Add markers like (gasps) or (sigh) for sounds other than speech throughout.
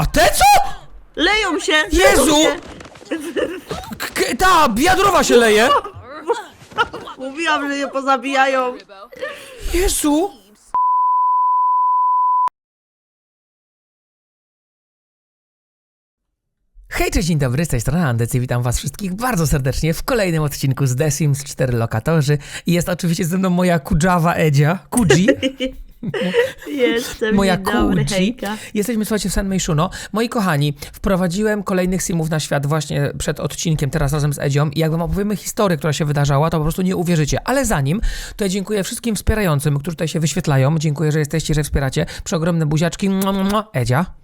A te co? Leją się! Jezu! Leją się. K- k- ta, biadrowa się leje! Mówiłam, że je pozabijają. Jezu! Hej, cześć, dzień dobry, z tej strony Andecy, witam was wszystkich bardzo serdecznie w kolejnym odcinku z The Sims 4 Lokatorzy. I jest oczywiście ze mną moja Kudżawa Edzia, Kudzi, (laughs) (laughs) Jestem, moja hejka. Jesteśmy, słuchajcie, w San Meishuno. Moi kochani, wprowadziłem kolejnych Simów na świat właśnie przed odcinkiem, teraz razem z Edzią i jak wam opowiemy historię, która się wydarzała, to po prostu nie uwierzycie. Ale zanim, to ja dziękuję wszystkim wspierającym, którzy tutaj się wyświetlają. Dziękuję, że jesteście, że wspieracie. Przeogromne buziaczki. Edzia.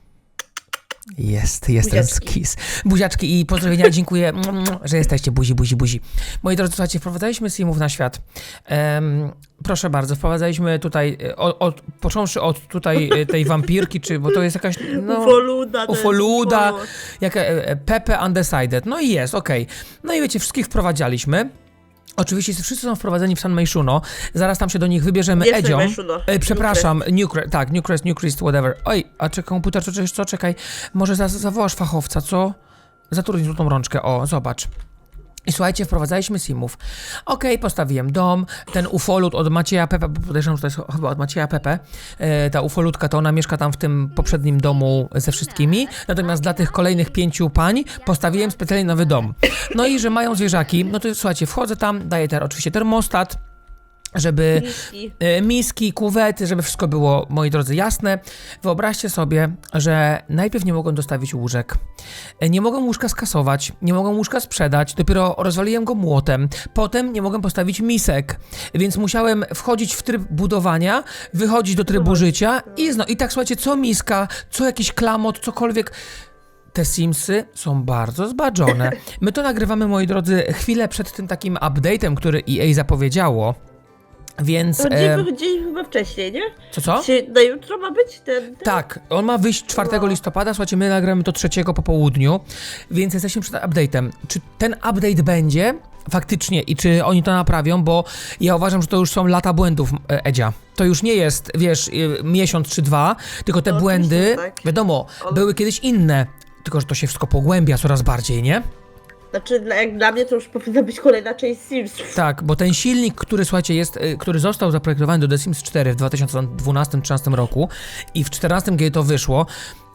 Jest, jest ten Buziaczki. skis. Buziaczki i pozdrowienia, dziękuję, że jesteście, buzi, buzi, buzi. Moi drodzy, słuchajcie, wprowadzaliśmy Simów na świat. Em, proszę bardzo, wprowadzaliśmy tutaj, e, od, od, począwszy od tutaj e, tej wampirki, czy, bo to jest jakaś, no... Ufoluda. Ufoluda, ufo. jak e, Pepe Undecided. No i jest, okej. No i wiecie, wszystkich wprowadzaliśmy. Oczywiście wszyscy są wprowadzeni w San Meishuno. Zaraz tam się do nich wybierzemy Nie Edzią. E, przepraszam, Newcrest, tak, Newcrest, Newcrest, whatever. Oj, a czy komputer, czy coś, co? Czekaj, może za, zawołasz fachowca, co? Zatrudnij złotą rączkę, o, zobacz. I słuchajcie, wprowadzaliśmy simów. Okej, postawiłem dom, ten ufolut od Macieja Pepe, bo podejrzewam, że to jest chyba od Macieja Pepe, e, ta ufolutka to ona mieszka tam w tym poprzednim domu ze wszystkimi, natomiast dla tych kolejnych pięciu pań postawiłem specjalnie nowy dom. No i że mają zwierzaki, no to słuchajcie, wchodzę tam, daję ter, oczywiście termostat, żeby Miski. e, miski, kuwety, żeby wszystko było, moi drodzy, jasne. Wyobraźcie sobie, że najpierw nie mogłem dostawić łóżek. E, Nie mogłem łóżka skasować, nie mogłem łóżka sprzedać, dopiero rozwaliłem go młotem. Potem nie mogłem postawić misek, więc musiałem wchodzić w tryb budowania, wychodzić do trybu życia i, zno, i tak słuchajcie, co miska, co jakiś klamot, cokolwiek. Te Simsy są bardzo zbadżone. My to nagrywamy, moi drodzy, chwilę przed tym takim update'em, który EA zapowiedziało. Więc. To E, dziś, dziś chyba wcześniej, nie? co co? Czy na jutro ma być ten... ten? Tak, on ma wyjść 4 No. listopada, słuchajcie, my nagramy to 3 po południu, więc jesteśmy przed update'em. Czy ten update będzie faktycznie i czy oni to naprawią, bo ja uważam, że to już są lata błędów e, Edzia. To już nie jest, wiesz, y, miesiąc czy dwa, tylko te No, błędy, tak. wiadomo, On- były kiedyś inne, tylko że to się wszystko pogłębia coraz bardziej, nie? Znaczy, dla- jak dla mnie to już powinna być kolejna część Sims. Tak, bo ten silnik, który słuchajcie, jest, y, który został zaprojektowany do The Sims 4 w 2012-2013 roku i w 2014, kiedy to wyszło,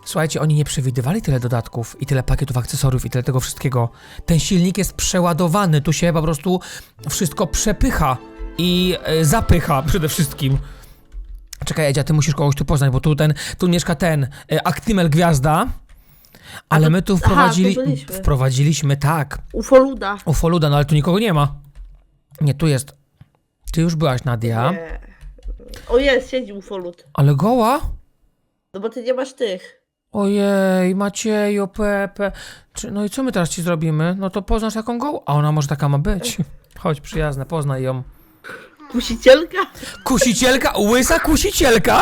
słuchajcie, oni nie przewidywali tyle dodatków i tyle pakietów akcesoriów i tyle tego wszystkiego. Ten silnik jest przeładowany, tu się po prostu wszystko przepycha i y, zapycha (laughs) przede wszystkim. Czekaj, Edzia, ty musisz kogoś tu poznać, bo tu ten, tu mieszka ten y, Actimel Gwiazda, ale my tu aha, wprowadzili, tu byliśmy. wprowadziliśmy, tak, Ufoluda. Ufoluda, no ale tu nikogo nie ma. Nie, tu jest. Ty już byłaś, Nadia. Nie. O jest, siedzi ufolud. Ale goła? No bo ty nie masz tych. Ojej, Maciejo, Pepe. Czy, no i co my teraz ci zrobimy? No to poznasz taką gołą? A ona może taka ma być. (laughs) Chodź, przyjazna, poznaj ją. Kusicielka? Kusicielka, łysa kusicielka?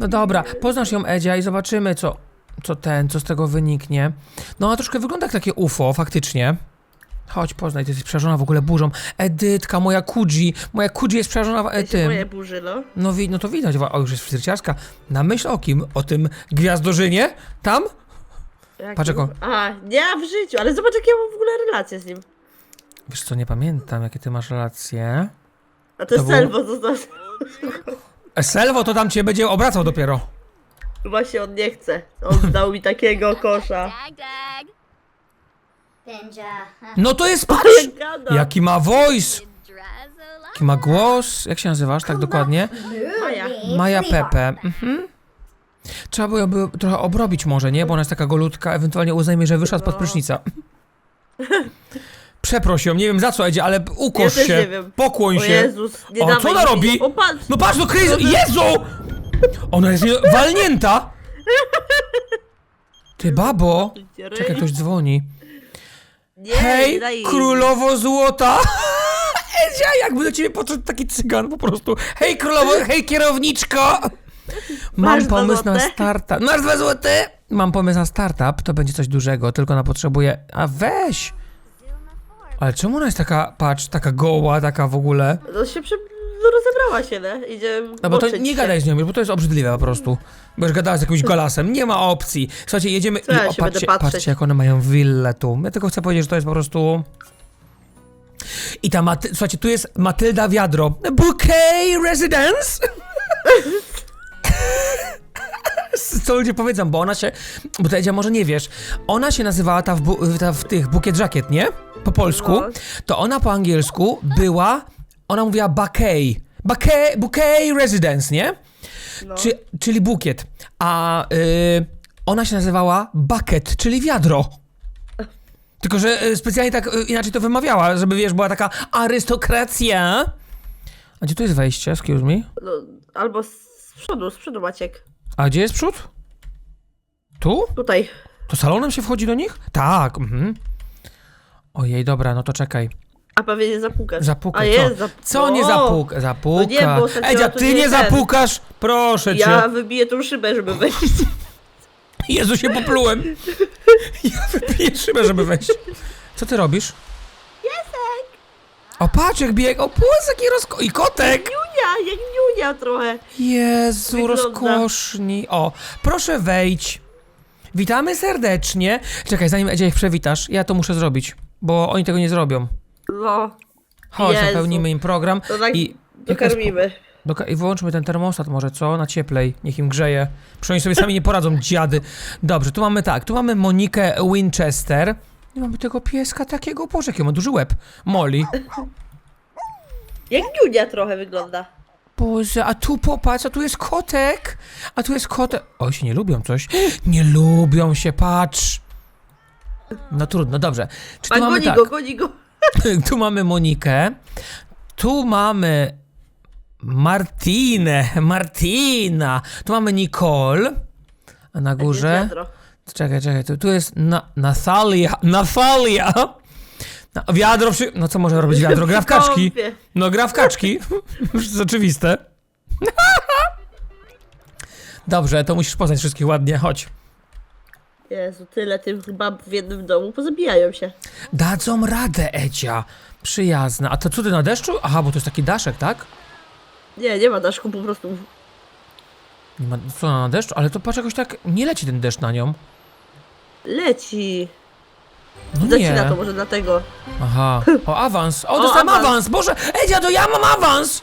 No dobra, poznasz ją, Edzia, i zobaczymy, co, co ten, co z tego wyniknie. No, ona troszkę wygląda jak takie UFO, faktycznie. Chodź, poznaj, ty jesteś przerażona w ogóle burzą. Edytka, moja Kudzi, moja Kudzi jest przerażona e, Tym. Moje burzy, no. No, wi- no to widać, o, już jest fryzjerciarska. Na myśl o kim? O tym gwiazdorzynie? Tam? Jak Patrz, jaką- A, nie w życiu, ale zobacz jakie ja mam w ogóle relacje z nim. Wiesz co, nie pamiętam, jakie ty masz relacje. A to jest było- Selwo, to znaczy. E, Selwo to tam cię będzie obracał dopiero. Właśnie on nie chce. On dał mi takiego kosza. Dag, dag. Benja. No to jest, patrz! gada. Jaki ma voice! Jaki ma głos? Jak się nazywasz tak dokładnie? Maja. Maja Pepe. Mhm. Trzeba było by trochę obrobić może, nie? Bo ona jest taka golutka, ewentualnie uznajmy, że wyszła spod No. prysznica. (laughs) Przeproś ją, nie wiem za co, Edzie, ale ukosz Ja też się, nie wiem. pokłoń O się. Jezus, nie O, dawaj co ona mi- robi? O patrz! No patrz, no Kryz, Jezu! Ona jest nie- (laughs) walnięta! Ty babo! Czekaj, ktoś dzwoni. Nie, Hej, nie daj jej. królowo złota! (laughs) Edzia, jakby do ciebie podszedł taki cygan po prostu. Hej, królowo, hej, kierowniczko! (laughs) Mam Masz dwa pomysł na złote? startup. Masz dwa złote? Mam pomysł na startup, to będzie coś dużego, tylko ona potrzebuje... A weź! Ale czemu ona jest taka, patrz, taka goła, taka w ogóle? No się prze... no rozebrała się, nie? Idzie No bo to moczyć nie się. gadaj z nią, bo to jest obrzydliwe po prostu. Bo już gadała z jakimś golasem. Nie ma opcji. Słuchajcie, jedziemy Co ja i o, się będę patrzcie, patrzeć? patrzcie, jak one mają willę tu. Ja tylko chcę powiedzieć, że to jest po prostu... I ta Maty... Słuchajcie, tu jest Matylda Wiadro. Bouquet Residence! (laughs) Co ludzie powiedzą, bo ona się... Bo to Edzia może nie wiesz. Ona się nazywała ta w, bu, ta w tych bukiet żakiet, nie? Po polsku. No. To ona po angielsku była... Ona mówiła bouquet. Bouquet, bouquet Residence, nie? No. Czy, czyli bukiet. A y, ona się nazywała bucket, czyli wiadro. Tylko, że y, specjalnie tak y, inaczej to wymawiała, żeby wiesz, była taka arystokracja. A gdzie tu jest wejście? Excuse me. No, albo z przodu, z przodu Maciek. A gdzie jest przód? Tu? Tutaj. To salonem się wchodzi do nich? Tak. Mhm. Ojej, dobra, no to czekaj. A pewnie nie zapukasz. Zapukaj. A co? jest, zap... Co nie O! zapuk? Zapuka. No nie, bo ostatnio Edzia, to ty nie nie ten. zapukasz? Proszę cię. Ja wybiję tą szybę, żeby wejść. (laughs) Jezu, się poplułem. (laughs) Ja wypiję szybę, żeby wejść. Co ty robisz? Piesek. O, patrz jak bieg. O, płys jaki rozko... I kotek. Niunia, jak niunia trochę. Jezu, Wygląda. rozkoszni. O, proszę wejdź. Witamy serdecznie. Czekaj, zanim Edzia ich przewitasz, ja to muszę zrobić, bo oni tego nie zrobią. No, Chodź, Jezu. napełnimy im program to tak i... jaka jest po- dokarmimy. Doka- I wyłączmy ten termostat może, co? Na cieplej. Niech im grzeje. Przecież oni sobie sami nie poradzą, (laughs) dziady. Dobrze, tu mamy tak. Tu mamy Monikę Winchester. I mamy tego pieska takiego, boże, jaki ma duży łeb. Molly. Jak niunia trochę wygląda. Boże, a tu popatrz, a tu jest kotek. A tu jest kotek. Oj, się nie lubią coś. (gasps) Nie lubią się, patrz. No trudno, dobrze. Czy tu A mamy goni tak? go, goni go. (laughs) tu mamy Monikę. Tu mamy Martinę, Martina. Tu mamy Nicole. A na górze. Wiadro. Czekaj, czekaj, tu, tu jest na, Natalia. (laughs) Natalia! Na, wiadro przy... No co może robić wiadro? (laughs) Gra w kaczki. No gra w kaczki. Oczywiste. Dobrze, to musisz poznać wszystkich ładnie. Chodź. Jezu, tyle tych bab w jednym domu, pozabijają się. Dadzą radę, Edzia. Przyjazna. A to co ty na deszczu? Aha, bo to jest taki daszek, tak? Nie, nie ma daszku, po prostu Nie ma, co na deszczu? Ale to patrz, jakoś tak nie leci ten deszcz na nią. leci. No Zacina to nie. może dlatego. Aha. O, awans. (laughs) O, dostałem awans. awans. Boże, Edzia, to ja mam awans!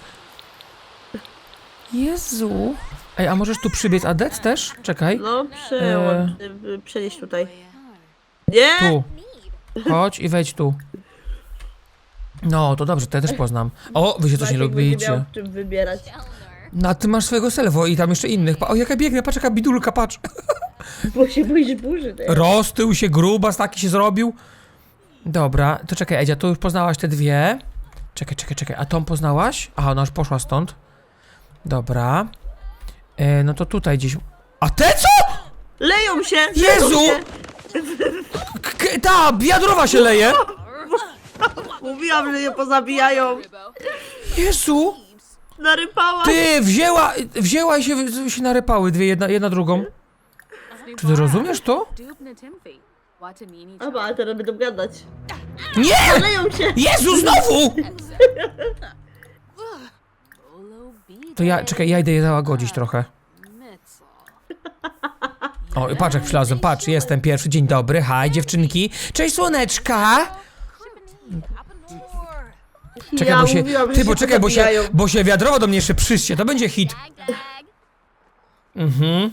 Jezu. Ej, a możesz tu przybiec Adet też? Czekaj. No, przełącz, y, przenieść tutaj. Nie! Tu. Chodź i wejdź tu. No, to dobrze, ja też poznam. O, wy się coś nie Maciek będzie lubicie. miał czym wybierać. No, a ty masz swojego selwo i tam jeszcze innych. Pa- O, jaka biegnie, patrz jaka bidulka, patrz. (laughs) Bo się boisz burzy. Nie? Roztył się, grubas taki się zrobił. Dobra, to czekaj, Edzia, tu już poznałaś te dwie. Czekaj, czekaj, czekaj, a tą poznałaś? Aha, ona już poszła stąd. Dobra. E, no to tutaj gdzieś... A te co? Leją się! Jezu! Leją się. K- ta, biadrowa się leje! Mówiłam, że je pozabijają. Jezu! Narypała. Ty, wzięła, wzięła i się, się narypały dwie, jedna, jedna drugą. Czy ty rozumiesz to? Ale teraz będą gadać. Nie! Leją się! Jezu, znowu! (laughs) To ja, czekaj, ja idę je załagodzić trochę. O, patrz jak przylazłem, patrz, jestem pierwszy, dzień dobry, haj dziewczynki. Cześć słoneczka! Czekaj, ja bo się, mówiłam, że ty, bo czekaj, bo się, bo się wiadrowo do mnie jeszcze przyście, to będzie hit. Mhm.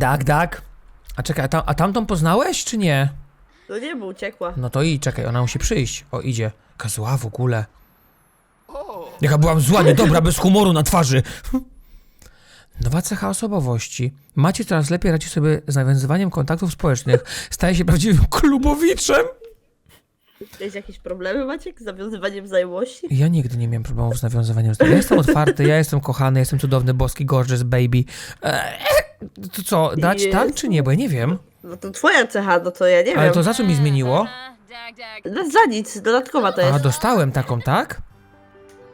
Tak, tak. A czekaj, a, tam, a tamtą poznałeś, czy nie? No nie, bo uciekła. No to i czekaj, ona musi przyjść. O, idzie. Jaka zła w ogóle. Jaka byłam zła, niedobra, bez humoru na twarzy. (laughs) Nowa cecha osobowości. Macie coraz lepiej radzi sobie z nawiązywaniem kontaktów społecznych. Staje się prawdziwym (laughs) klubowiczem. Jest jakieś problemy, Maciek, z zawiązywaniem wzajemności? Ja nigdy nie miałem problemów z nawiązywaniem. Ja jestem otwarty, ja jestem kochany, jestem cudowny, boski, gorgeous, baby. Eee, to co, dać tak Jezu. czy nie? Bo ja nie wiem. No to twoja cecha, no to ja nie Ale wiem. to za co mi zmieniło? (laughs) No, za nic, dodatkowa to A, jest. dostałem taką, tak?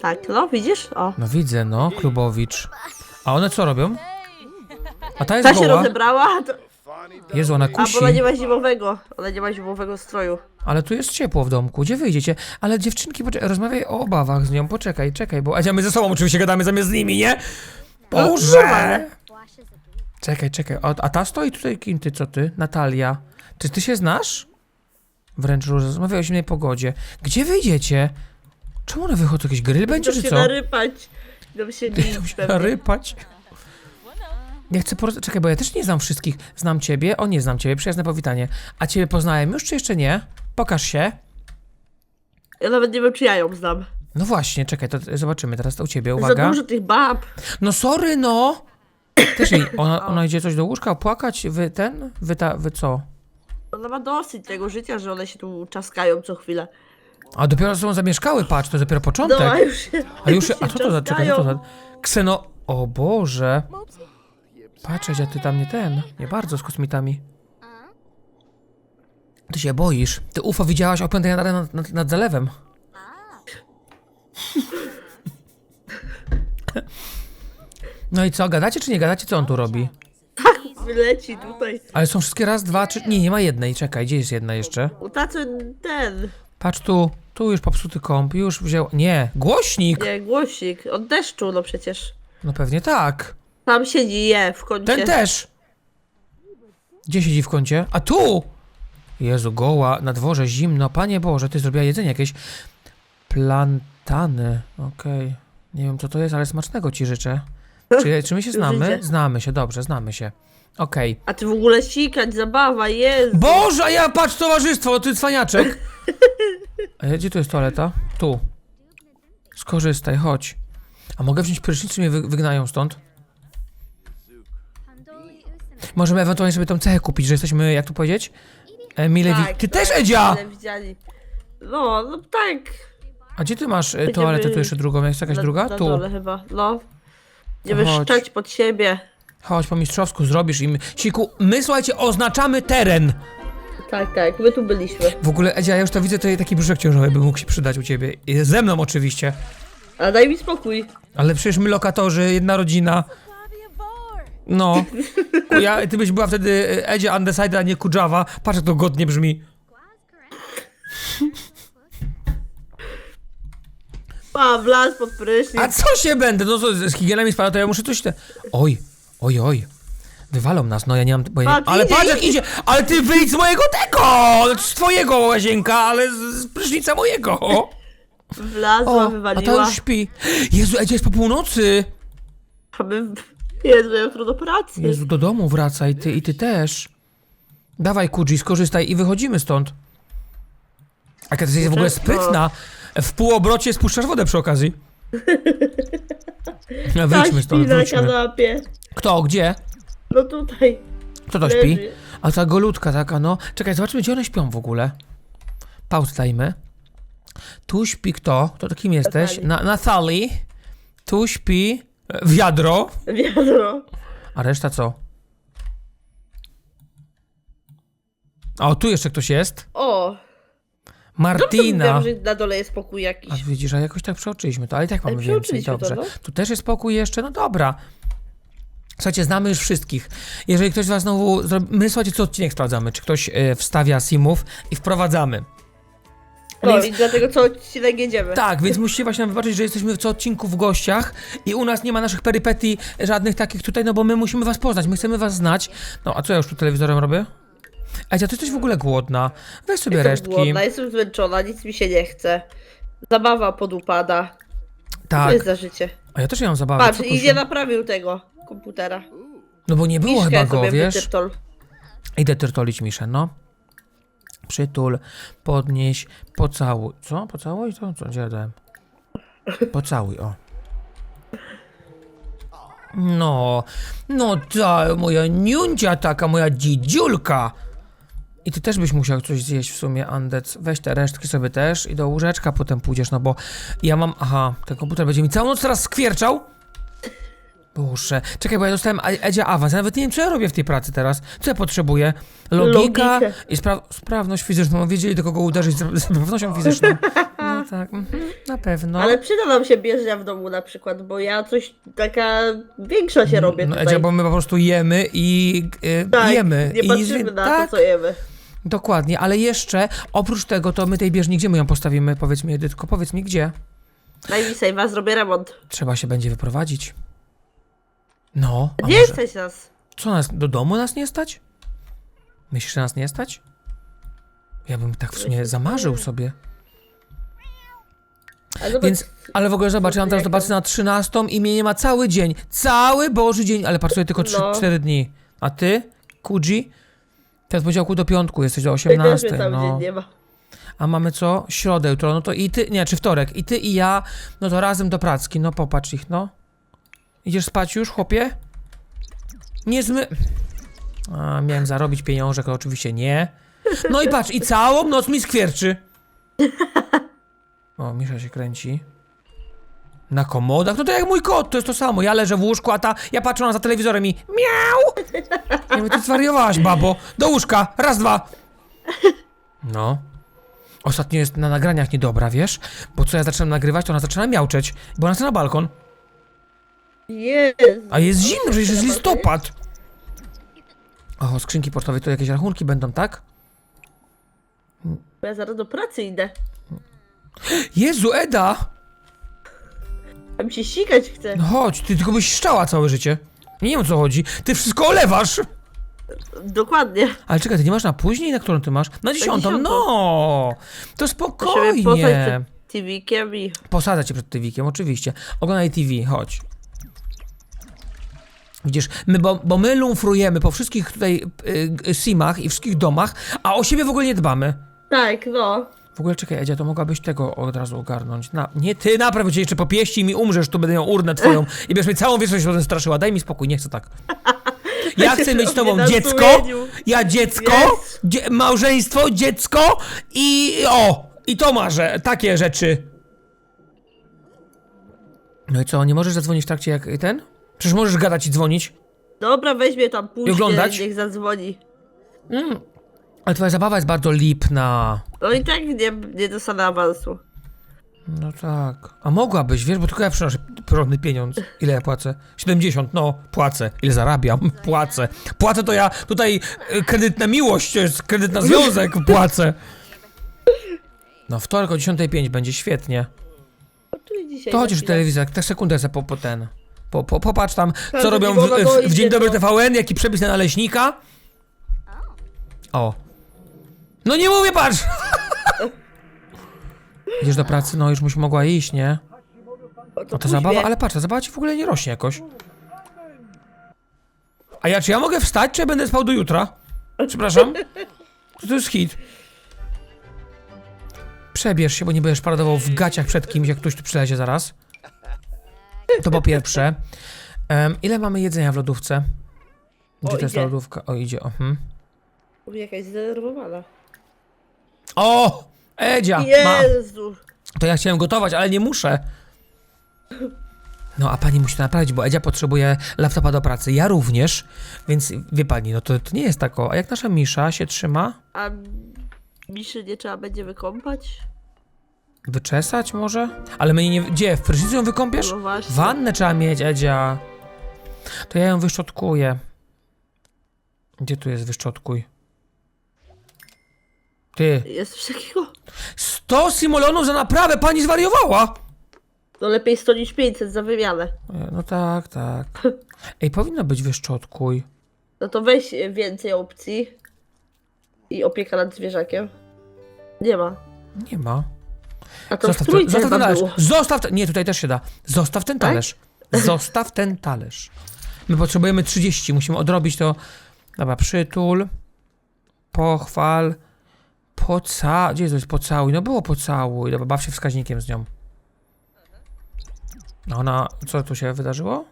Tak, no widzisz? O. No widzę, no, klubowicz. A one co robią? A ta jest Ta się goła. rozebrała, to... Jezu, ona A, bo ona nie ma zimowego. Ona nie ma zimowego stroju. Ale tu jest ciepło w domku. Gdzie wyjdziecie? Ale dziewczynki, poczekaj, rozmawiaj o obawach z nią. Poczekaj, czekaj, bo Adzia, my ze sobą oczywiście gadamy zamiast z nimi, nie? Boże! normalne. Washes a boot. Czekaj, czekaj. A, a ta stoi tutaj kim ty, co ty? Natalia. Czy ty się znasz? Wręcz rozmawiaj o zimnej pogodzie. Gdzie wyjdziecie? Czemu one wychodzą? Jakiś grill będzie, Idą czy się co? narypać. Idą się Idą nić się pewnie. narypać. Ja chcę poroz... Czekaj, bo ja też nie znam wszystkich. Znam ciebie, o nie znam ciebie, przyjazne powitanie. A ciebie poznałem już, czy jeszcze nie? Pokaż się. Ja nawet nie wiem, czy ja ją znam. No właśnie, czekaj, to zobaczymy teraz to u ciebie, Za uwaga. dużo tych bab. No sorry, no! Też jej, ona, ona idzie coś do łóżka, płakać, wy ten, wy ta, wy co? Ona ma dosyć tego życia, że one się tu czaskają co chwilę. A dopiero są zamieszkały, patrz, to dopiero No, początek. a już się, A już, się a co to za, czekaj, co to za, kseno, o Boże. Patrzę, a ty tam nie ten, nie bardzo z kosmitami. Ty się boisz. Ty UFO widziałaś o 5 nad, nad, nad, nad zalewem. No i co, gadacie czy nie gadacie? Co on tu robi? Wyleci tutaj. Ale są wszystkie raz, dwa, trzy... Nie, nie ma jednej, czekaj, gdzie jest jedna jeszcze? U tacy ten, Patrz tu, tu już popsuty kąp, już wziął... Nie, głośnik! nie, głosik. Od deszczu, no przecież. No pewnie tak. Tam siedzi je w kącie. Ten też! Gdzie siedzi w kącie? A tu! Jezu, goła, na dworze, zimno. Panie Boże, ty zrobiła jedzenie jakieś. Plantany, okej. Nie wiem, co to jest, ale smacznego ci życzę. Czy, czy my się (laughs) znamy? Znamy się, dobrze, znamy się. Okej. A ty w ogóle sikać, zabawa, jest. Boże, a ja patrz, towarzystwo, ty cwaniaczek! (laughs) A gdzie tu jest toaleta? Tu. Skorzystaj, chodź. A mogę wziąć prysznic, czy mnie wy, wygnają stąd? Możemy ewentualnie sobie tą cechę kupić, że jesteśmy, jak tu powiedzieć? E, mile wi- Ty też, Edzia! mile widziani. No, no tak. A gdzie ty masz e, Będziemy- toaletę tu jeszcze drugą? Jest jakaś na, druga? Na Tu. dole chyba, no. Wiesz, chodź. szczać pod siebie. Chodź, po mistrzowsku zrobisz im. Siku, my słuchajcie, oznaczamy teren. Tak, tak, my tu byliśmy. W ogóle, Edzia, ja już to widzę, to taki brzuszek ciążowy by mógł się przydać u ciebie. I Ze mną oczywiście. Ale daj mi spokój. Ale przecież my lokatorzy, jedna rodzina. No. Ja, ty byś była wtedy e, Edzia Undecided, a nie Kudżawa. Patrz, jak to godnie brzmi. Pa, wlazł pod prysznic. A co się będę? No co, z higienami spada, to ja muszę coś te... Oj, oj, oj. Wywalą nas, no ja nie mam... Bo ja nie... Patrz, Ale idzie, patrz jak idzie. Ale ty wyjdź z mojego tego! Znaczy Z twojego łazienka, ale z, z prysznica mojego! (laughs) Wlazła, O, a ta wywaliła. już śpi. Jezu, Edzia jest po północy! Jezu, ja jutro do pracy. Jezu, do domu wracaj, ty i ty też. Dawaj, Kudzi, skorzystaj i wychodzimy stąd. A ty jesteś w ogóle sprytna. W półobrocie spuszczasz wodę przy okazji. (laughs) No, Ta wyjdźmy śpi stąd, na wróćmy. kanapie. Kto, gdzie? No tutaj. Kto to śpi? Leży. A ta golutka taka, no. Czekaj, zobaczmy, gdzie one śpią w ogóle. Pauz dajmy. Tu śpi kto? To kim jesteś? Natalie. Na, Natali. Tu śpi e, wiadro. Wiadro. A reszta co? O, tu jeszcze ktoś jest. O. Martina. Wiem, że na dole jest pokój jakiś. A widzisz, a jakoś tak przeoczyliśmy to, ale i tak mamy więcej. przeoczyliśmy to, Dobrze. no. Tu też jest pokój jeszcze, no dobra. Słuchajcie, znamy już wszystkich. Jeżeli ktoś z was znowu. My, słuchajcie, co odcinek sprawdzamy, czy ktoś e, wstawia simów i wprowadzamy. No Więc- dlatego co odcinek jedziemy. Tak, więc musicie właśnie nam wybaczyć, że jesteśmy w co odcinku w gościach i u nas nie ma naszych perypetii żadnych takich tutaj, no bo my musimy was poznać, my chcemy was znać. No, a co ja już tu telewizorem robię? Edzia, ty jesteś w ogóle głodna. Weź sobie Jestem resztki. głodna, jestem zmęczona, nic mi się nie chce. Zabawa podupada. To Tak, jest za życie. A ja też nie mam zabawy. Patrz, co tu i się- nie naprawił tego komputera. No bo nie było Miszkę chyba go, sobie wiesz? wytyrtol. Idę tyrtolić Miszę, no. Przytul, podnieś, pocałuj. Co? Pocałuj? To co? Dałem? Pocałuj, o. No, no ta moja niuncia taka, moja dzidziulka. I ty też byś musiał coś zjeść w sumie, Andec. Weź te resztki sobie też i do łóżeczka potem pójdziesz, no bo ja mam... Aha, ten komputer będzie mi całą noc teraz skwierczał. Boże. Czekaj, bo ja dostałem Edzia awans. Ja nawet nie wiem, co ja robię w tej pracy teraz. Co ja potrzebuję? Logika Logikę. i spra sprawność fizyczną. Wiedzieli, do kogo uderzyć z z sprawnością fizyczną. (laughs) No tak, mhm, na pewno. Ale przyda nam się bieżnia w domu na przykład, bo ja coś taka większa się robię No, tutaj. Edzia, bo my po prostu jemy i y, tak, jemy. nie I patrzymy nic- na tak, to, co jemy. Dokładnie, ale jeszcze oprócz tego, to my tej bieżni, gdzie my ją postawimy? Powiedz mi, Edytko, powiedz mi, gdzie? Mi save'a, zrobię remont. Trzeba się będzie wyprowadzić. No, a Nie może... jesteś nas. Co nas, do domu nas nie stać? Myślisz, że nas nie stać? Ja bym tak w sumie zamarzył sobie. A zobacz, Więc, ale w ogóle zobacz, ja mam teraz do pracy na 13 i mnie nie ma cały dzień. Cały Boży dzień, ale pracuję tylko 3, No. 4 dni. A ty, Kuji? Od poniedziałku do piątku jesteś do tutaj też 18, mnie cały dzień no. nie ma. A mamy co? Środę jutro, no to i ty, nie, czy wtorek. I ty i ja, no to razem do pracki, no popatrz ich, no. Idziesz spać już, chłopie? Nie zmy... A, miałem zarobić pieniążek, ale oczywiście nie. No i patrz, i całą noc mi skwierczy. (laughs) O, Misza się kręci. Na komodach? No to jak mój kot, to jest to samo. Ja leżę w łóżku, a ta, ja patrzę ona za telewizorem i miau! Ja mówię, ty zwariowałaś, babo. Do łóżka, raz, dwa. No. Ostatnio jest na nagraniach niedobra, wiesz? Bo co ja zaczynam nagrywać, to ona zaczyna miauczeć, bo ona chce na balkon. Jezu. A jest zimno, przecież jest listopad. O, skrzynki pocztowe, to jakieś rachunki będą, tak? Ja zaraz do pracy idę. Jezu, Eda! A mi się sikać chce. No chodź, ty tylko byś szczała całe życie. Nie wiem o co chodzi. Ty wszystko olewasz! Dokładnie. Ale czekaj, ty nie masz na później? Na którą ty masz? Na dziesiątą, dziesiątą. no! To Musimy spokojnie. przed TV-kiem i... Posadzę cię przed TV-kiem, oczywiście. Oglądaj TV, chodź. Widzisz, my, bo, bo my lumfrujemy po wszystkich tutaj y, y, simach i wszystkich domach, a o siebie w ogóle nie dbamy. Tak, no. W ogóle czekaj, Edzia, to mogłabyś tego od razu ogarnąć. Na, nie ty, napraw cię jeszcze popieści i mi umrzesz, to będę miał urnę twoją i będziesz mnie całą wieczność potem straszyła. Daj mi spokój, nie chcę tak. (laughs) Ja chcę mieć z tobą dziecko, ja dziecko, Jest. dzie małżeństwo, dziecko i o, i to marzę, takie rzeczy. No i co, nie możesz zadzwonić w trakcie jak ten? Przecież możesz gadać i dzwonić. Dobra, weźmie tam później, oglądać? niech zadzwoni. Ale twoja zabawa jest bardzo lipna. No i tak nie, nie dostanę awansu. No tak. A mogłabyś, wiesz, bo tylko ja przynoszę porządny pieniądz. Ile ja płacę? 70, no, płacę. Ile zarabiam? (laughs) Płacę. Płacę to ja tutaj y, kredyt na miłość, to jest kredyt na związek, (laughs) płacę. No, wtorek o 10.05 będzie świetnie. O, dzisiaj To chociaż chwilę. telewizor, tak sekundę se po, po ten. Po, po, popatrz tam, co robią w, w, w Dzień Dobry TVN, jaki przepis na naleśnika. O. No nie mówię, patrz! (laughs) Idziesz do pracy? No już byś mogła iść, nie? No to zabawa, ale patrz, ta zabawa ci w ogóle nie rośnie jakoś. A ja, czy ja mogę wstać, czy ja będę spał do jutra? Przepraszam? To, to jest hit. Przebierz się, bo nie będziesz paradował w gaciach przed kimś, jak ktoś tu przylezie zaraz. To po pierwsze. Em, ile mamy jedzenia w lodówce? Gdzie O, to jest idzie. ta lodówka? O, idzie, o. Hmm. Mówi jakaś zdenerwowana. O! Edzia! Ma. Jezu. To ja chciałem gotować, ale nie muszę. No, a pani musi to naprawić, bo Edzia potrzebuje laptopa do pracy. Ja również, więc wie pani, no to, to nie jest tako. A jak nasza Misza się trzyma? A Miszy nie trzeba będzie wykąpać? Wyczesać może? Ale my nie... Gdzie? W prysznicu ją wykąpiesz? No właśnie. Wannę trzeba mieć, Edzia. To ja ją wyszczotkuję. Gdzie tu jest wyszczotkuj? Ty. Jest coś takiego? 100 simulonów za naprawę, pani zwariowała! No lepiej 100 niż 500 za wymianę. E, No tak, tak. (laughs) Ej, powinno być wyszczotkuj. No to weź więcej opcji. I opieka nad zwierzakiem. Nie ma. Nie ma. A to Zostaw, w trójce zostaw ten chyba talerz. było. Zostaw ten. Nie, tutaj też się da. Zostaw ten Tak? talerz. Zostaw ten talerz. My potrzebujemy 30. Musimy odrobić to. Dobra, przytul. Pochwal. Poca... Gdzie to jest pocałuj? No było pocałuj. Dobra, baw się wskaźnikiem z nią. A Ona... Co tu się wydarzyło?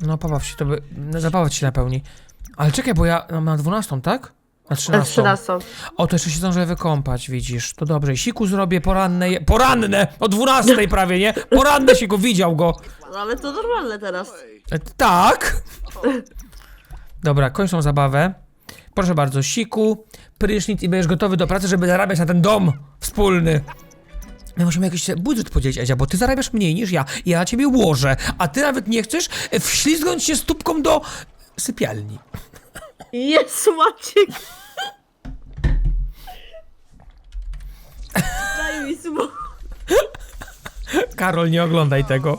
No pobaw się, to by... no, Zabawa ci się napełni. Ale czekaj, bo ja mam na 12, tak? Na Na 13. 13. O, to jeszcze się zdążę wykąpać, widzisz. To dobrze. I Siku zrobię poranne. je- Poranne! O 12 prawie, nie? Poranne siku, widział go. No ale to normalne teraz. E, Tak. (laughs) Dobra, kończą zabawę. Proszę bardzo, siku, prysznic i będziesz gotowy do pracy, żeby zarabiać na ten dom wspólny. My możemy jakiś budżet podzielić, Edzia, bo ty zarabiasz mniej niż ja. Ja na ciebie łożę, a ty nawet nie chcesz wślizgnąć się stópką do sypialni. Jest Maciek! Daj mi słowo. Karol, nie oglądaj tego.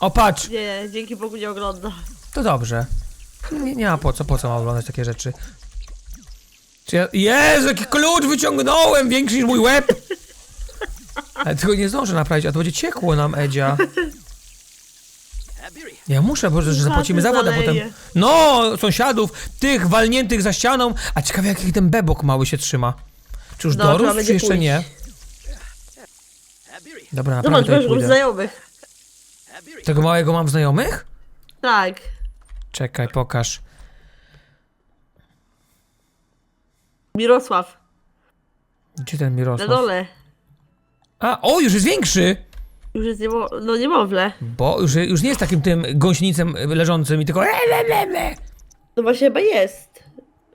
O, patrz, Nie, dzięki Bogu nie ogląda. to dobrze. Nie, nie ma po co, po co mam oglądać takie rzeczy. Czy ja... Jezu, jaki klucz wyciągnąłem, większy niż mój łeb! Ale tego nie zdążę naprawić, a to będzie ciekło nam, Edzia. Ja muszę, bo że zapłacimy za wodę potem. No, sąsiadów, tych walniętych za ścianą. A ciekawe, jaki ten bebok mały się trzyma. Czy już No, dorósł, czy jeszcze pójść. nie? Dobra, Zobacz, naprawdę masz tutaj go pójdę. znajomych. Tego małego mam znajomych? Tak. Czekaj, pokaż. Mirosław. Gdzie ten Na Mirosław? dole. A, o, już jest większy! Już jest niemo... no niemowlę. Bo już, już nie jest takim tym gąsienicem leżącym i tylko le, le, le, le. No właśnie chyba jest.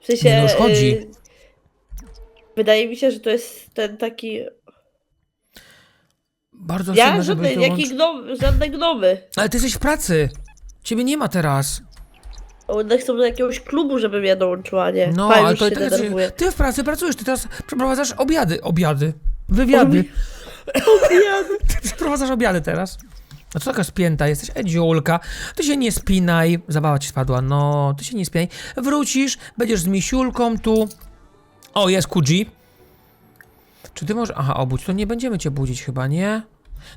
W sensie... Nie, no już chodzi. y, Wydaje mi się, że to jest ten taki... Bardzo Ja żeby żadne, to jaki łączy- gnom, żadne gnomy. Ale ty jesteś w pracy. Ciebie nie ma teraz. One chcą do jakiegoś klubu, żeby mnie dołączyła, nie? No, ale to ty, ty, denerwuję. ty w pracy pracujesz, ty teraz przeprowadzasz obiady. Obiady. Wywiady. (laughs) Ty przeprowadzasz obiady teraz. A co taka spięta jesteś? Edziulka, ty się nie spinaj. Zabawa ci spadła, no, ty się nie spinaj. Wrócisz, będziesz z misiulką tu. O, jest Kuji. Czy ty możesz... Aha, obudź, to nie będziemy cię budzić chyba, nie?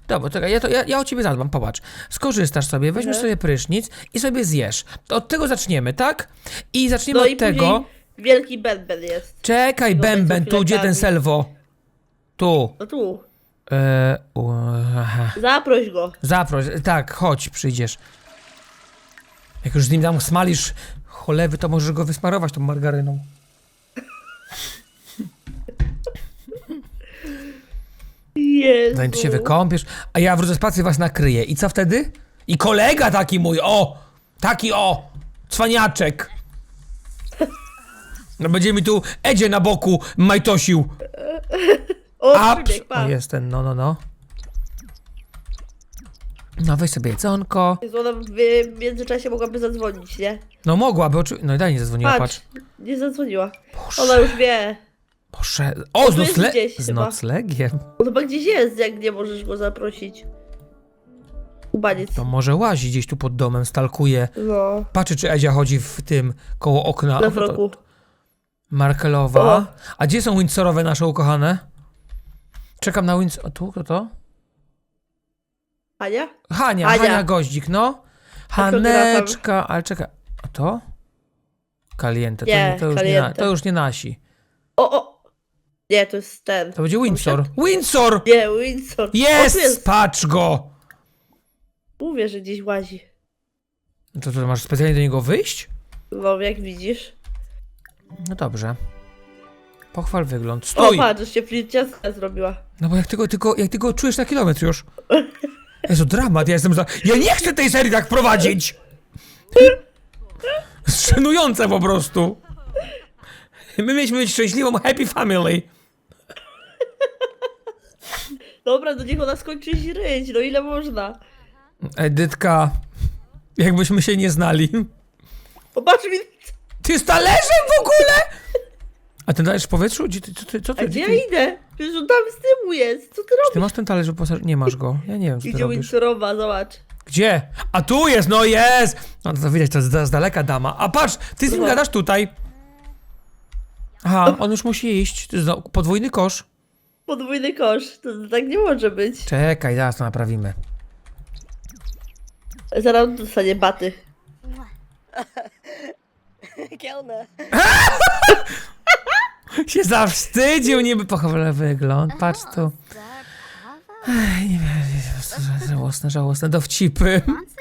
Dobra, czekaj, ja, to, ja, ja o ciebie zadbam, popatrz. Skorzystasz sobie, weźmiesz Mhm. sobie prysznic i sobie zjesz. To od tego zaczniemy, tak? I zaczniemy No od i tego... później wielki bęben jest. Czekaj, bęben, tu, gdzie ten selwo? Tu. No tu. E, u, aha. Zaproś go. Zaproś, tak, chodź, przyjdziesz. Jak już z nim tam smalisz cholewy, to możesz go wysmarować tą margaryną. Jezu. Zanim ty się wykąpiesz, a ja wrócę z pracy was nakryję. I co wtedy? I kolega taki mój, o! Taki o! Cwaniaczek! No będzie mi tu Edzie na boku majtosił. O, A, przybieg, o, jest ten, no, no, no. No weź sobie jedzonko. Jezu, Ona w w międzyczasie mogłaby zadzwonić, nie? No mogłaby. No i dalej nie zadzwoniła, patrz. Patrz, nie zadzwoniła. Ona już wie. Boże. O, z, tu jest nocle... gdzieś z chyba. noclegiem. On chyba gdzieś jest, jak nie możesz go zaprosić. Ubaniec. To może łazi gdzieś tu pod domem, stalkuje. No. Patrzy, czy Edzia chodzi w tym, koło okna. Na wroku. Markelowa. O. A gdzie są Windsorowe nasze ukochane? Czekam na Windsor... To, to, to? Ania? Hania, Ania. Hania Goździk, no. Haneczka, ale czekaj. A to? Kaliente, to, Nie, nie, to, już nie, na, Caliente. to już nie nasi. O, o! Nie, to jest ten. To będzie Windsor. Windsor! Nie, Windsor. O, tu Jest! Patrz go! Mówię, że gdzieś łazi. To, to masz specjalnie do niego wyjść? No, jak widzisz. No dobrze. Pochwal wygląd. O, Stój! patrz, że się flirciastka zrobiła. No bo jak ty, go, ty, go, jak ty go czujesz na kilometr już. Jezu, dramat, ja jestem za... Ja nie chcę tej serii tak prowadzić! Szenujące po prostu. My mieliśmy być szczęśliwą happy family. Dobra, do niech ona skończy źryć, no ile można? Edytka, jakbyśmy się nie znali. Popatrz mi, Ty z talerzem w ogóle? A ten talerz w powietrzu? Gdzie ty, co ty, co a ty, gdzie gdzie ja ty, idę? Przecież on tam z tyłu jest, co ty ty robisz? masz ten talerz wyposażony? Nie masz go. Ja nie wiem, co ty Idzie robisz. Zobacz. Gdzie? A tu jest, no jest! No to widać, to z, z daleka dama. A patrz, ty z nim gadasz tutaj. Aha, on już musi iść. To jest podwójny kosz. Podwójny kosz, to tak nie może być. Czekaj, zaraz to naprawimy. Zaraz dostanie baty. (laughs) (laughs) Się zawstydził, niby pochwalę wygląd. Patrz tu. Ej, nie wiem, żałosne, żałosne dowcipy. Wants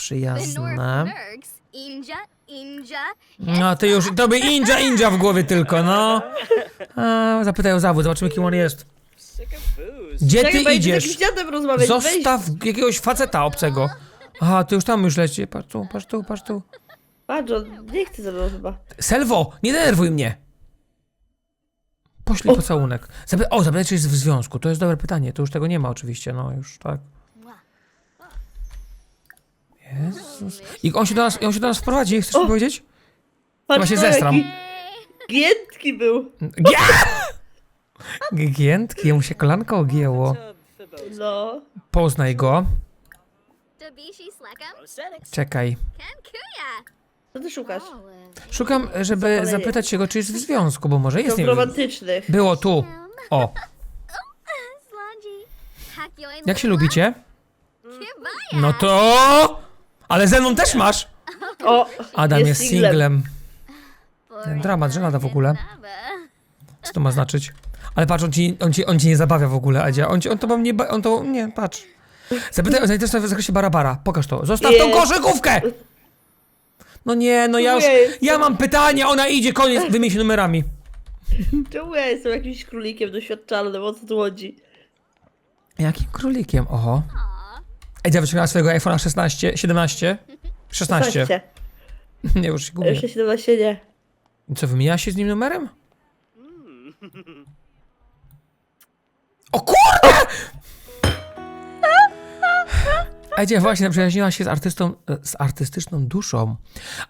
a child trainer. Condo. przyjazne. Nerks. Inja, Inja. No, ty już, to by Inja, Inja w głowie tylko, no. A, zapytaj o zawód, zobaczymy kim on jest. Gdzie ty Czekaj, idziesz? rozmawiać. Weź. Zostaw jakiegoś faceta obcego. Aha, ty już tam już leci. Patrz tu, patrz tu, patrz tu. Patrz, on nie chce ze mną chyba. Selwo, nie denerwuj mnie. Poślij pocałunek. Zapy o, zapytaj, czy jest w związku. To jest dobre pytanie. To już tego nie ma oczywiście, no już, tak. Jezus. I on się do nas, on się do nas wprowadzi, chcesz mi powiedzieć? Patrz, się zestram. jaki Giętki był. Gia! Giętki, jemu się kolanko ogięło. No. Poznaj go. Dabishi Slekam. Prosthetics. Czekaj. Co ty szukasz? Szukam, żeby Zapalenie. zapytać się go, czy jest w związku, bo może jest, To nie wiem. romantycznych. Było tu. O, Slanji. Hakyoin. jak się lubicie? Kibaya. No to... Ale ze mną też masz! O, Adam jest, singlem. Boring dramat, żenada w ogóle. Co to ma znaczyć? Ale patrz, on ci, on ci, on ci nie zabawia w ogóle, Adzia. On, ci, on to mam nie... ba- On to... Nie, patrz. Zapytaj o zainteresowanie w zakresie Barabara. Pokaż to. Zostaw tą koszykówkę! No nie, no ja już... Ja mam pytanie, ona idzie, koniec. Wymień się numerami. czemu ja jestem jakimś królikiem doświadczalnym? O co tu chodzi? Jakim królikiem? Oho. Edzia wyciągnęła swojego iPhone'a 16, 17? 16. 16. Nie, już się gubię. Jeszcze 17 nie. Co, wymienia się z nim numerem? O kurde! Edzia właśnie zaprzyjaźniła się z artystą, e, z artystyczną duszą.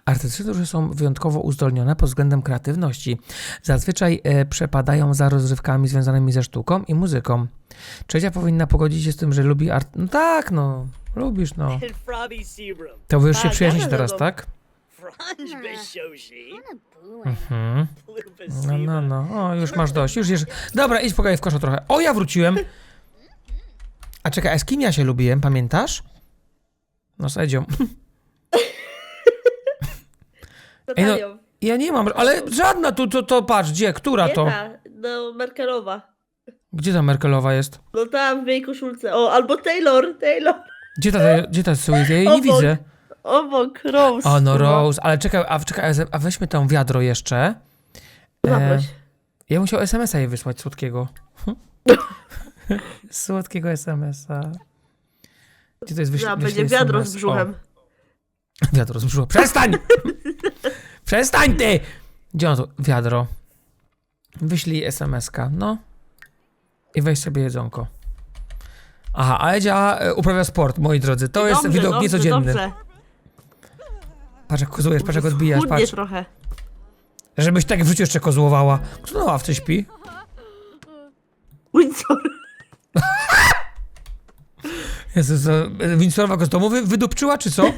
Artystyczne dusze są wyjątkowo uzdolnione pod względem kreatywności. Zazwyczaj e, przepadają za rozrywkami związanymi ze sztuką i muzyką. Trzecia powinna pogodzić się z tym, że lubi art... No tak, no. Lubisz, no. To wy już się Tak, przyjaźnicie ze teraz, tak? Lupa No, no, no. O, już masz dość. Już jesz. Dobra, idź pogaj w koszu trochę. O, ja wróciłem. A czekaj, a z kim ja się lubiłem, pamiętasz? No z Edzią. (laughs) Ej, no, Natalią. ja nie mam, ale żadna tu, to, to patrz, gdzie, która Nie to? ta, no Merkelowa. Gdzie ta Merkelowa jest? No tam w jej koszulce. O, albo Taylor, Taylor. Gdzie ta, gdzie ta Sweet? Ja jej nie Obok. widzę. Obok, Rose. O, no. Rose, ale czekaj, a, czekaj, a weźmy tam wiadro jeszcze. Zaproś. Ja musiał SMS-a jej wysłać słodkiego. (laughs) słodkiego SMS-a. Gdzie to jest wyśle, No, będzie wyślij wiadro z brzuchem. O, wiadro z brzuchem. Przestań! (laughs) Przestań ty! Gdzie on tu? Wiadro. Wyślij SMS-ka, no. I weź sobie jedzonko. Aha, a Edzia e, uprawia sport, moi drodzy. To jest Dobrze, widok dobrze, niecodzienny. Dobrze. Patrz jak kozujesz, patrz jak odbijasz, patrz. trochę. Żebyś tak w życiu jeszcze kozłowała. Kto na ławce śpi? Windsor. Jezus, e, Winsorowa go z domu wy, wydupczyła, czy co? (laughs)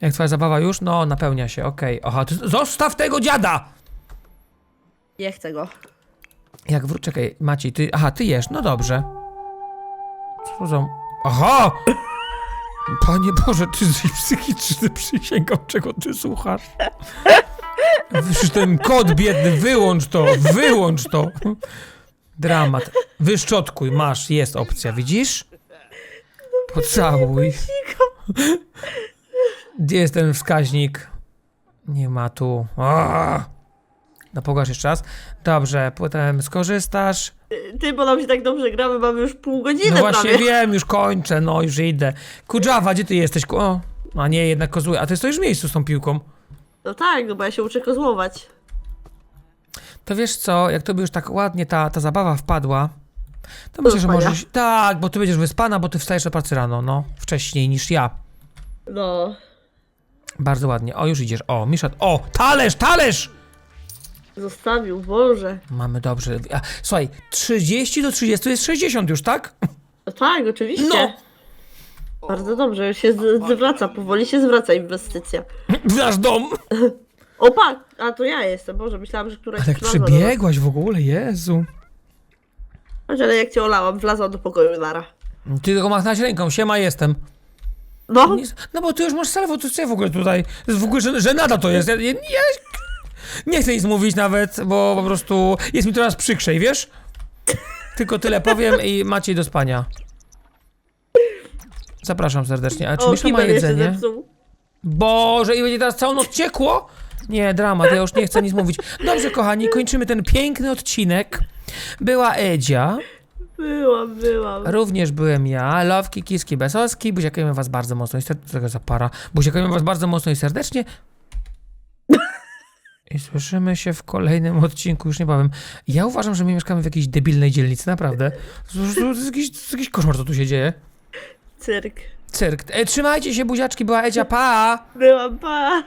Jak twoja zabawa już? No, napełnia się, okej. Aha, to zostaw tego dziada! Nie chcę go. Jak wró... Czekaj, Maciej, ty... Aha, ty jesz, no dobrze. Co za... Aha! Panie Boże, ty jesteś psychiczny, przysięgam, czego ty słuchasz. Przecież ten kot biedny, wyłącz to, wyłącz to. Dramat. Wyszczotkuj, masz, jest opcja, widzisz? Pocałuj. Gdzie jest ten wskaźnik? Nie ma tu. Aaa! No pogasz jeszcze raz. Dobrze, potem skorzystasz. Ty, bo nam się tak dobrze gramy, mamy już pół godziny No właśnie prawie. wiem, już kończę, no już idę. Kudżawa, gdzie ty jesteś? Ku- O, a nie, jednak kozuje. A ty stoisz w miejscu z tą piłką. No tak, no bo ja się uczę kozłować. To wiesz co, jak tobie już tak ładnie ta, ta zabawa wpadła, to myślę, że Wyspania. możesz... Tak, bo ty będziesz wyspana, bo ty wstajesz do pracy rano, no. Wcześniej niż ja. No. Bardzo ładnie. O, już idziesz. O, Miszat. O, talerz, talerz! Zostawił, Boże. Mamy dobrze. A, słuchaj, 30 do 30 jest 60 już, tak? No tak, oczywiście. No! Bardzo dobrze, już się z- zwraca, powoli się zwraca inwestycja. W nasz dom! (laughs) Opa! A to ja jestem, Boże, myślałam, że któraś Ale jak wlazła do- przebiegłaś w ogóle, Jezu. Chodź, ale jak cię olałam, wlazłam do pokoju Lara. Ty tylko machnąć ręką, siema jestem. No, Nie, no bo ty już masz salwo, to co ja w ogóle tutaj? To jest w ogóle, że, że nada to jest. Ja, ja, ja nie chcę nic mówić nawet, bo po prostu jest mi coraz przykrzej, wiesz? Tylko tyle powiem i macie do spania. Zapraszam serdecznie. A czy O, Misza ma jeszcze jedzenie? zepsuł. Boże, i będzie teraz całą noc ciekło? Nie, dramat, ja już nie chcę nic mówić. Dobrze, kochani, kończymy ten piękny odcinek. Była Edzia, Byłam, byłam. również byłem ja, Lowki, Kiski, Besoski. Buziakujemy was bardzo mocno i serdecznie. Tego zapara. Buziakujemy was bardzo mocno i serdecznie. I słyszymy się w kolejnym odcinku już niebawem. Ja uważam, że my mieszkamy w jakiejś debilnej dzielnicy, naprawdę. To, jest, jakiś, to jest jakiś koszmar, co tu się dzieje. Cyrk. Cyrk. E, trzymajcie się, buziaczki, była Edzia, pa! Byłam, pa!